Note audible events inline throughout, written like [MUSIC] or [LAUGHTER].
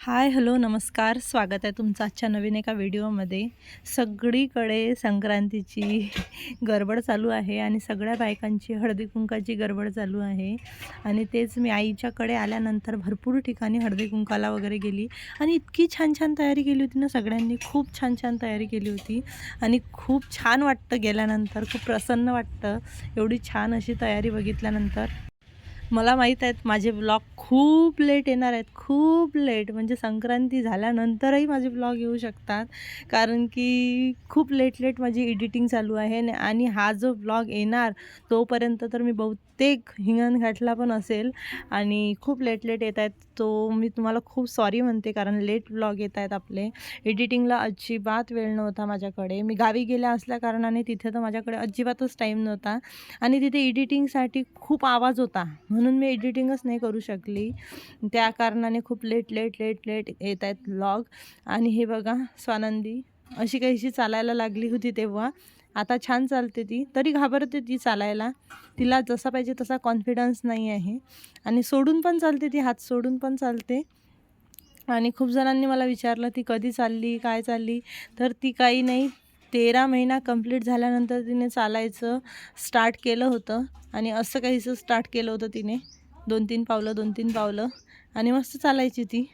Hi hello नमस्कार. स्वागत आहे तुमचं आजच्या नवीन एका व्हिडिओमध्ये. सगळीकडे संक्रांतीची गडबड चालू आहे आणि सगळ्या बायकांची हळदी कुंकाची गडबड चालू आहे. आणि तेच मी आईच्याकडे आल्यानंतर भरपूर ठिकाणी हळदी कुंकाला वगैरे गेली. आणि इतकी छान छान तयारी केली होती ना सगळ्यांनी. खूप छान छान तयारी केली होती. आणि खूप छान वाटतं गेल्यानंतर. खूप प्रसन्न वाटतं. एवढी छान अशी तयारी बघितल्यानंतर. मला माहीत आहेत माझे ब्लॉग खूप लेट येणार आहेत खूप लेट म्हणजे संक्रांती झाल्यानंतरही माझे ब्लॉग येऊ शकतात. कारण की खूप लेट लेट माझी एडिटिंग चालू आहे आणि हा जो ब्लॉग येणार तोपर्यंत तर मी बहुतेक हिंगणघाटला पण असेल. आणि खूप लेट लेट येत आहेत. तो मी तुम्हाला खूप सॉरी म्हणते कारण लेट ब्लॉग येत आहेत आपले. एडिटिंगला अजिबात वेळ नव्हता माझ्याकडे. मी गावी गेल्या असल्या कारणाने तिथे तर माझ्याकडे अजिबातच टाईम नव्हता. आणि तिथे एडिटिंगसाठी खूप आवाज होता. म्हणून मी एडिटिंगच नाही करू शकली. त्या कारणाने खूप लेट लेट लेट लेट येत आहेत ब्लॉग आणि हे बघा स्वानंदी अशी काहीशी चालायला लागली होती तेव्हा. आता छान चालते ती. तरी घाबरते ती चालायला. तिला जसा पाहिजे तसा कॉन्फिडन्स नाही आहे. आणि सोडून पण चालते ती हात सोडून पण चालते. आणि खूप जणांनी मला विचारलं ती कधी चालली? काय चालली? तर ती काही नाही. तेरा महिना कंप्लीट झाल्यानंतर तिने चालायचं स्टार्ट केलं होतं. आणि असं काहीसं स्टार्ट केलं होतं तिने. दोन तीन पावलं दोन तीन पावलं. आणि मस्त चालायची ती.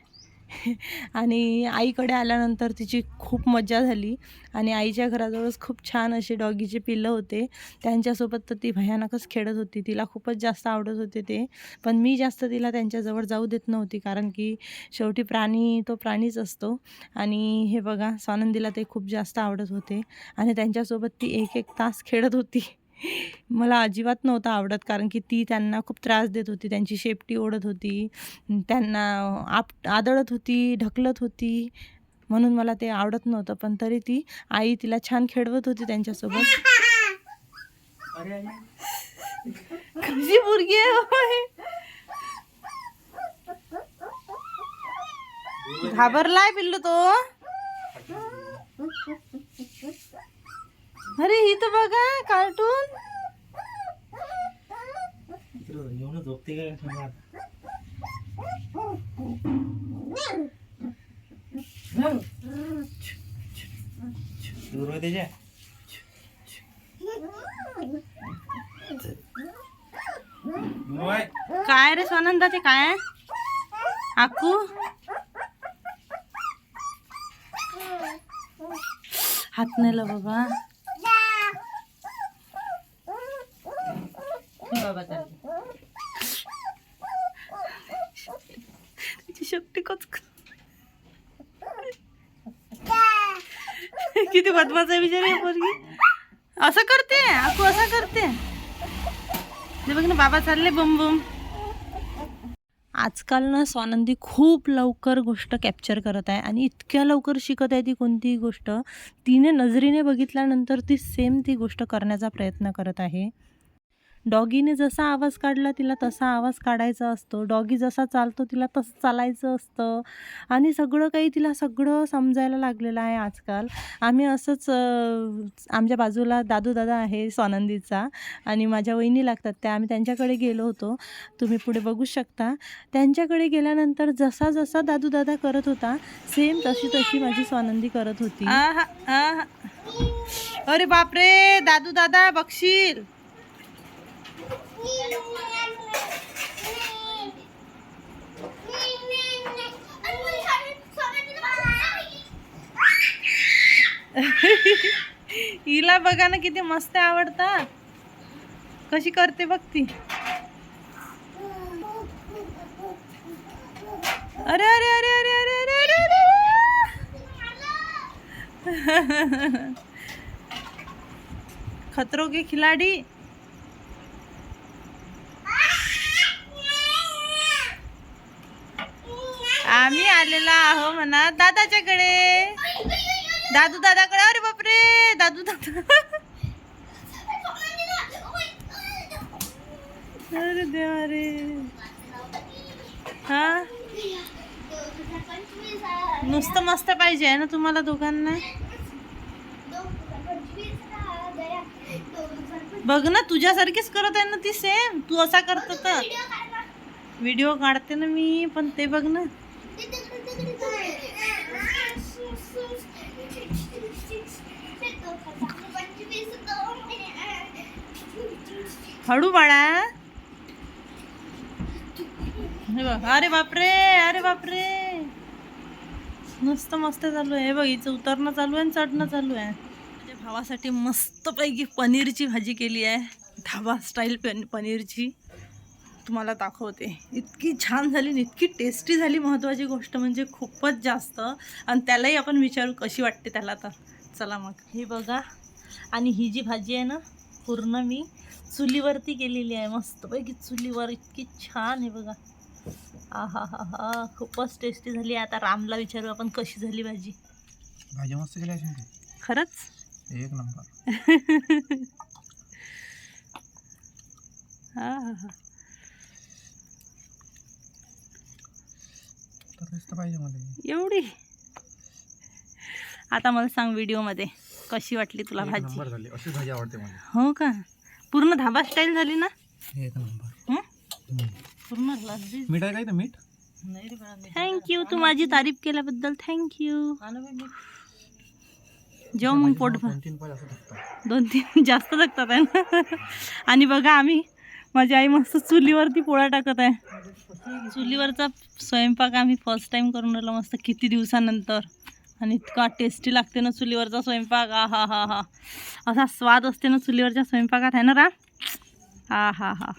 आणि आईकडे आल्यानंतर तिची खूप मजा झाली. आणि आईच्या घराजवळच खूप छान असे डॉगीचे पिल्लं होते. त्यांच्यासोबत तर ती भयानकच खेळत होती. तिला खूपच जास्त आवडत होते ते. पण मी जास्त तिला त्यांच्याजवळ जाऊ देत नव्हती कारण की शेवटी प्राणी तो प्राणीच असतो. आणि हे बघा स्वानंदीला ते खूप जास्त आवडत होते. आणि त्यांच्यासोबत ती एक एक तास खेळत होती. मला अजिबात नव्हतं आवडत कारण की ती त्यांना खूप त्रास देत होती. त्यांची शेपटी ओढत होती. त्यांना आप आदळत होती ढकलत होती. म्हणून मला ते आवडत नव्हतं. पण तरी ती आई तिला छान खेळवत होती त्यांच्यासोबत. कशी मुलगी आहे हो घाबरलाय पिल्लू तो. अरे ही तर बघा कार्टून येऊन झोपते काय दूर होय. काय रे स्वानंदा ते काय? आकू? हात नेलं बाबा बाबा तिची शेपटी कच [LAUGHS] किती बदमाश आहे बिचारी पोरगी. असं करते आकू असं करते. हे बघ ना बाबा चालले बम बम. आजकाल ना स्वानंदी खूप लवकर गोष्ट कॅप्चर करत आहे आणि इतक्या लवकर शिकत आहे ती कोणतीही गोष्ट. तिने नजरेने बघितल्यानंतर ती सेम ती गोष्ट करण्याचा प्रयत्न करत आहे. डॉगीने जसा आवाज काढला तिला तसा आवाज काढायचा असतो. डॉगी जसा चालतो तिला तसं चालायचं असतं. आणि सगळं काही तिला सगळं समजायला लागलेलं आहे आजकाल. आम्ही असंच आमच्या बाजूला दादू दादा आहे स्वानंदीचा आणि माझ्या वहिनी लागतात त्या. आम्ही त्यांच्याकडे गेलो होतो. तुम्ही पुढे बघू शकता. त्यांच्याकडे गेल्यानंतर जसा जसा दादू दादा करत होता सेम तशी तशी माझी स्वानंदी करत होती. अरे बापरे! दादू दादा बघशील? [LAUGHS] हिला बघा ना किती मस्त आवडतात. कशी करते बघ ती. अरे अरे अरे अरे अरे अरे अरे अरे. [LAUGHS] खतरो के खिलाडी. आलेला आहो म्हणा. दादाच्याकडे. दादू दादाकडे. अरे बापरे. दादू दादा. अरे देवा रे हा? नुसतं मस्त पाहिजे आहे ना तुम्हाला दोघांना? बघ ना तुझ्यासारखीच करत आहे ना ती सेम तू असा करत तर. व्हिडिओ काढते ना मी पण ते बघ ना. हळू बाळा. अरे बापरे अरे बापरे. मस्त मस्त चालू आहे. बघ हिचं उतरणं चालू आहे चढणं चालू आहे. माझ्या भावासाठी मस्तपैकी पनीरची भाजी केली आहे. ढाबा स्टाईल पन पनीरची. तुम्हाला दाखवते. इतकी छान झाली आणि इतकी टेस्टी झाली महत्त्वाची गोष्ट म्हणजे खूपच जास्त. आणि त्यालाही आपण विचारू कशी वाटते त्याला तर चला मग. हे बघा. आणि ही जी भाजी आहे ना पूर्ण मी चुलीवरती केलेली आहे. मस्तपैकी चुलीवर इतकी छान आहे बघा. आ हा हा हा खूपच टेस्टी झाली. आता रामला विचारू आपण कशी झाली भाजी. भाजी मस्त केली असेल खरंच? एक नंबर. हा हा हा तर तर पाहिजे मला. एवढी? आता मला सांग व्हिडिओमध्ये कशी वाटली तुला भाजी? अशीच भाजी आवडते मला. हो का? पूर्ण धाबा स्टाईल झाली ना? एक नंबर. हं? पूर्ण लज्जित मीठ आहे काय तर मीठ? थँक्यू तू माझी तारीफ केल्याबद्दल थँक्यू जेव मग पोट दोन तीन पाच असं टाकतात दोन तीन जास्त [LAUGHS] आहे ना? आणि बघा आम्ही माझी आई मस्त चुलीवरती पोळ्या टाकत आहे. चुलीवरचा स्वयंपाक आम्ही फर्स्ट टाइम करून राहिलो मस्त किती दिवसानंतर. आणि इतका टेस्टी लागते ना चुलीवरचा स्वयंपाक. आ हा हा हा. असा स्वाद असते ना चुलीवरच्या स्वयंपाकात आहे ना रा? हा हा हा.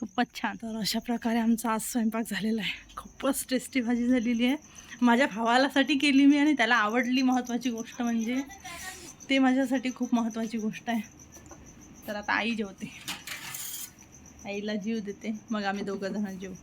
खूपच छान. तर अशा प्रकारे आमचा आज स्वयंपाक झालेला आहे. खूपच टेस्टी भाजी झालेली आहे. माझ्या भावालासाठी केली मी आणि त्याला आवडली महत्त्वाची गोष्ट म्हणजे ते माझ्यासाठी खूप महत्त्वाची गोष्ट आहे. तर आता आई जेवते. आईला जीव देते. मग आम्ही दोघं जण जेवू.